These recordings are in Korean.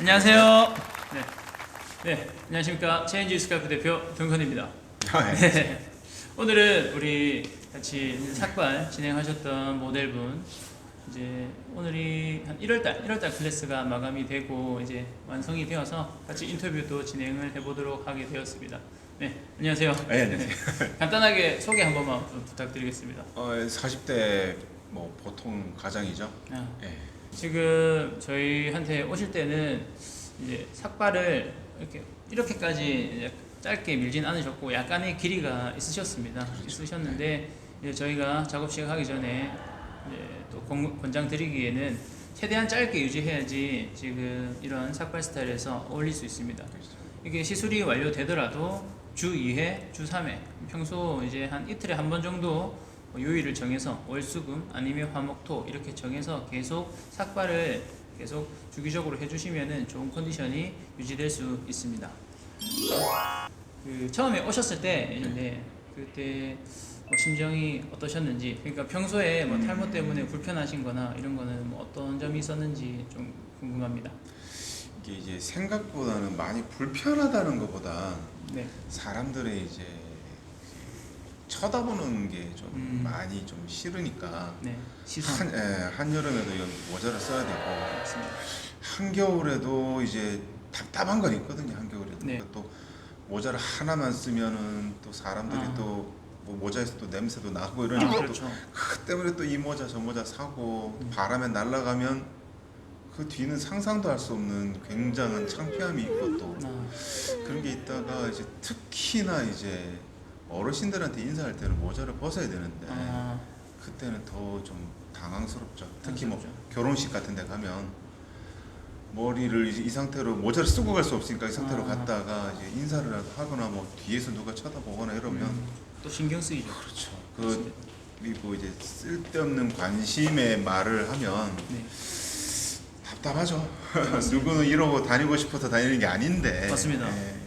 안녕하세요. 네. 네, 안녕하십니까. 체인지 스카이프 대표 동건입니다. 아, 예. 네. 오늘은 우리 같이 삭발 진행하셨던 모델분 이제 오늘이 한 1월달 1월달 클래스가 마감이 되고 이제 완성이 되어서 같이 인터뷰도 진행을 해보도록 하게 되었습니다. 네, 안녕하세요. 네, 안녕하세요. 네. 간단하게 소개 한 번만 좀 부탁드리겠습니다. 어, 40대 뭐 보통 가장이죠. 아, 예. 지금 저희한테 오실 때는 이제 삭발을 이렇게 이렇게까지 짧게 밀진 않으셨고 약간의 길이가 있으셨습니다. 있으셨는데 이제 저희가 작업 시작하기 전에 또 권- 권장 드리기에는 최대한 짧게 유지해야지 지금 이런 삭발 스타일에서 어울릴 수 있습니다. 이게 시술이 완료되더라도 주 2회, 주 3회 평소 이제 한 이틀에 한 번 정도 요일을 정해서 월수금 아니면 화목토 이렇게 정해서 계속 삭발을 계속 주기적으로 해주시면은 좋은 컨디션이 유지될 수 있습니다. 그 처음에 오셨을 때 이제 그때 뭐 심정이 어떠셨는지 그러니까 평소에 뭐 탈모 때문에 불편하신거나 이런 거는 뭐 어떤 점이 있었는지 좀 궁금합니다. 이게 이제 생각보다는 많이 불편하다는 것보다 네. 사람들의 이제 쳐다보는 게 좀 음. 많이 좀 싫으니까 네. 시선. 한, 예, 한여름에도 여기 모자를 써야 되고 맞습니다. 한겨울에도 이제 답답한 건 있거든요. 한겨울에도 네. 또 모자를 하나만 쓰면은 또 사람들이 아. 또뭐 모자에서 또 냄새도 나고 아, 이러니까 또 그렇죠. 그 때문에 또 이 모자 저 모자 사고 음. 바람에 날아가면 그 뒤는 상상도 할 수 없는 굉장한 창피함이 있고 또 아, 그런 게 있다가 이제 특히나 이제 어르신들한테 인사할 때는 모자를 벗어야 되는데 아, 그때는 더 좀 당황스럽죠. 특히 뭐 당황스럽죠. 결혼식 같은 데 가면 머리를 이제 이 상태로 모자를 쓰고 갈 수 없으니까 이 상태로 아. 갔다가 이제 인사를 하거나 뭐 뒤에서 누가 쳐다보거나 이러면 음, 또 신경 쓰이죠. 그렇죠. 그 그리고 이제 쓸데없는 관심의 말을 하면 네, 답답하죠. 누구는 이러고 다니고 싶어서 다니는 게 아닌데. 맞습니다. 예.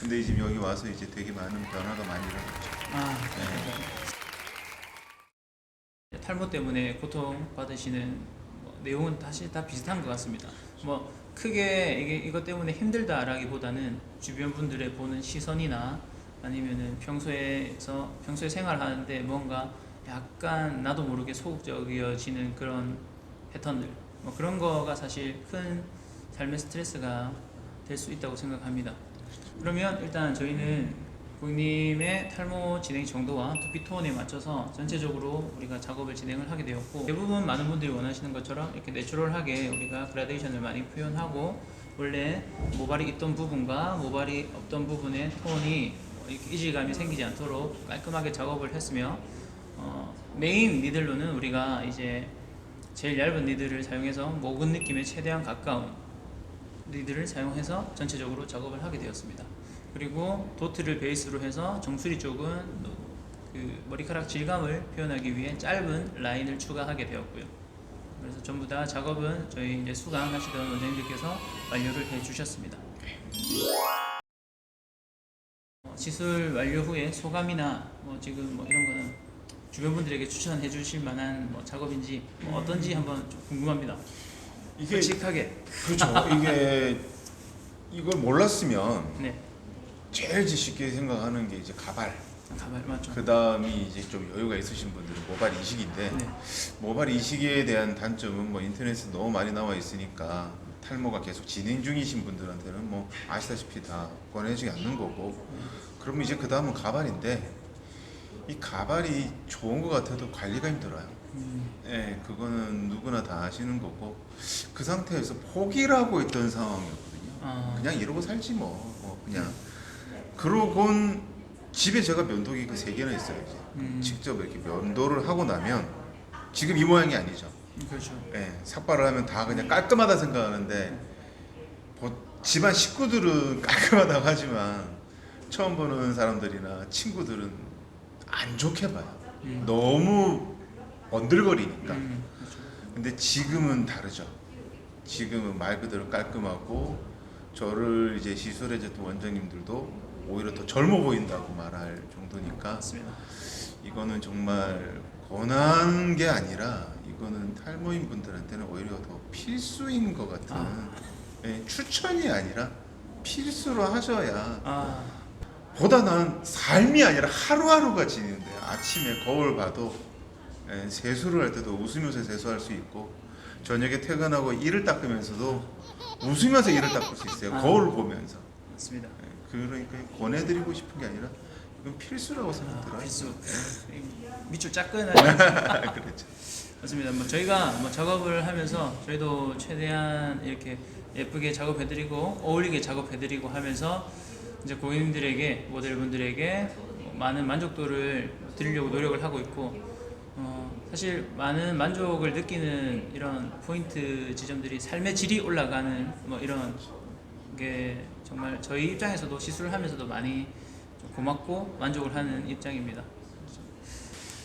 근데 이제 여기 와서 이제 되게 많은 변화가 많이 일어났죠. 아, 네. 네. 탈모 때문에 고통 받으시는 뭐 내용은 사실 다 비슷한 것 같습니다. 뭐 크게 이게 이것 때문에 힘들다라기보다는 주변 분들의 보는 시선이나 아니면은 평소에서 평소에 생활하는데 뭔가 약간 나도 모르게 소극적이어지는 그런 패턴들 뭐 그런 거가 사실 큰 삶의 스트레스가 될 수 있다고 생각합니다. 그러면 일단 저희는 고객님의 탈모 진행 정도와 두피 톤에 맞춰서 전체적으로 우리가 작업을 진행을 하게 되었고 대부분 많은 분들이 원하시는 것처럼 이렇게 내추럴하게 우리가 그라데이션을 많이 표현하고 원래 모발이 있던 부분과 모발이 없던 부분의 톤이 이렇게 이질감이 생기지 않도록 깔끔하게 작업을 했으며 어, 메인 니들로는 우리가 이제 제일 얇은 니들을 사용해서 목은 느낌에 최대한 가까운 리드를 사용해서 전체적으로 작업을 하게 되었습니다. 그리고 도트를 베이스로 해서 정수리 쪽은 그 머리카락 질감을 표현하기 위해 짧은 라인을 추가하게 되었고요. 그래서 전부 다 작업은 저희 이제 수강하시던 원장님들께서 완료를 해 주셨습니다. 어, 시술 완료 후에 소감이나 뭐 지금 뭐 이런 거는 주변 분들에게 추천해 주실 만한 뭐 작업인지 뭐 어떤지 한번 좀 궁금합니다. 이게 솔직하게. 그렇죠. 이게 이걸 몰랐으면 네. 제일 쉽게 생각하는 게 이제 가발. 가발 맞죠? 그 다음이 이제 좀 여유가 있으신 분들은 모발 이식인데 네. 모발 이식에 대한 단점은 뭐 인터넷에 너무 많이 나와 있으니까 탈모가 계속 진행 중이신 분들한테는 뭐 아시다시피 다 권해지지 않는 거고 그러면 이제 그 다음은 가발인데 이 가발이 좋은 것 같아도 관리가 힘들어요. 음, 예, 그거는 누구나 다 아시는 거고 그 상태에서 포기라고 있던 상황이었거든요. 아, 그냥 이러고 살지 뭐, 뭐 그냥 그러곤 집에 제가 면도기 그세 개나 있어요. 이제. 음, 직접 이렇게 면도를 하고 나면 지금 이 모양이 아니죠. 그렇죠. 예, 삭발을 하면 다 그냥 깔끔하다 생각하는데 보- 집안 식구들은 깔끔하다고 하지만 처음 보는 사람들이나 친구들은 안 좋게 봐요. 음, 너무 번들거리니까. 음, 그렇죠. 근데 지금은 다르죠. 지금은 말 그대로 깔끔하고 저를 이제 시술해줬던 원장님들도 오히려 더 젊어 보인다고 말할 정도니까 맞습니다. 이거는 정말 권한 게 아니라 이거는 탈모인 분들한테는 오히려 더 필수인 것 같은 아. 추천이 아니라 필수로 하셔야 아, 보다 나은 삶이 아니라 하루하루가 지는데 아침에 거울 봐도 예, 세수를 할 때도 웃으면서 세수할 수 있고 저녁에 퇴근하고 이를 닦으면서도 웃으면서 이를 닦을 수 있어요 아. 거울 보면서 맞습니다. 예, 그러니까 권해드리고 싶은 게 아니라 이건 필수라고 생각 들어요 필수. 밑줄 짜끈하게 그렇죠 맞습니다. 뭐 저희가 뭐 작업을 하면서 저희도 최대한 이렇게 예쁘게 작업해드리고 어울리게 작업해드리고 하면서 이제 고객님들에게 모델분들에게 뭐 많은 만족도를 드리려고 노력을 하고 있고 어, 사실 많은 만족을 느끼는 이런 포인트 지점들이 삶의 질이 올라가는 뭐 이런 게 정말 저희 입장에서도 시술을 하면서도 많이 좀 고맙고 만족을 하는 입장입니다.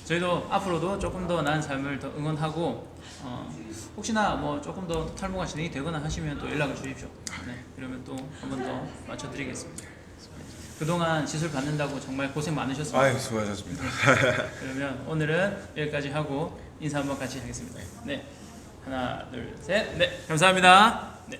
저희도 앞으로도 조금 더 나은 삶을 더 응원하고 어, 혹시나 뭐 조금 더 탈모가 진행이 되거나 하시면 또 연락을 주십시오. 네, 그러면 또 한 번 더 맞춰드리겠습니다. 그동안 시술 받는다고 정말 고생 많으셨습니다. 아유 수고하셨습니다. 그러면 오늘은 여기까지 하고 인사 한번 같이 하겠습니다. 네, 하나, 둘, 셋, 네, 감사합니다. 네.